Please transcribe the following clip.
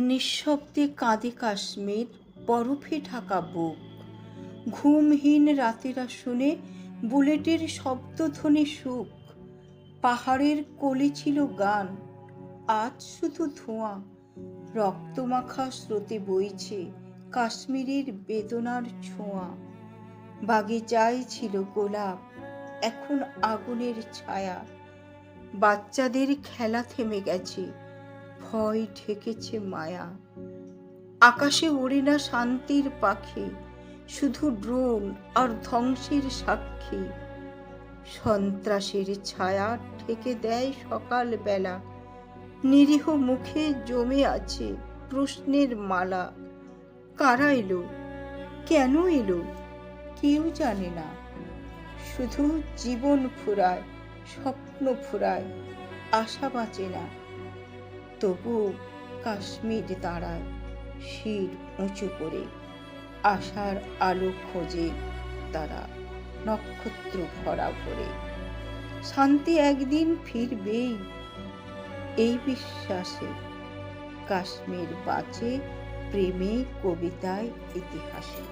নিঃশব্দে কাঁদে কাশ্মীর, বরফে ঢাকা বুক। ঘুমহীন রাতেরা শুনে বুলেটের শব্দধ্বনি সুখ। পাহাড়ের কোলে ছিল গান, আজ শুধু ধোঁয়া। রক্তমাখা স্রোতে বইছে কাশ্মীরের বেদনার ছোঁয়া। বাগিচায় ছিল গোলাপ, এখন আগুনের ছায়া। বাচ্চাদের খেলা থেমে গেছে ভয় ঢেকেছে মায়া। আকাশে ওড়ে না শান্তির পাখি, শুধু ড্রোন আর ধ্বংসের সাক্ষী। সন্ত্রাসের ছায়া ঠেকে দেয় সকাল বেলা নিরীহ মুখে জমে আছে প্রশ্নের মালা। কারা এলো? কেন এলো? কেউ জানে না। শুধু জীবন ফুরায়, স্বপ্ন ফুরায়, আশা বাঁচে না। তবু কাশ্মীর দাঁড়ায় শির উঁচু করে আশার আলো খোঁজে তারা নক্ষত্র ভরা ভরে। শান্তি একদিন ফিরবেই, এই বিশ্বাসে কাশ্মীর বাঁচে প্রেমে কবিতায় ইতিহাসে।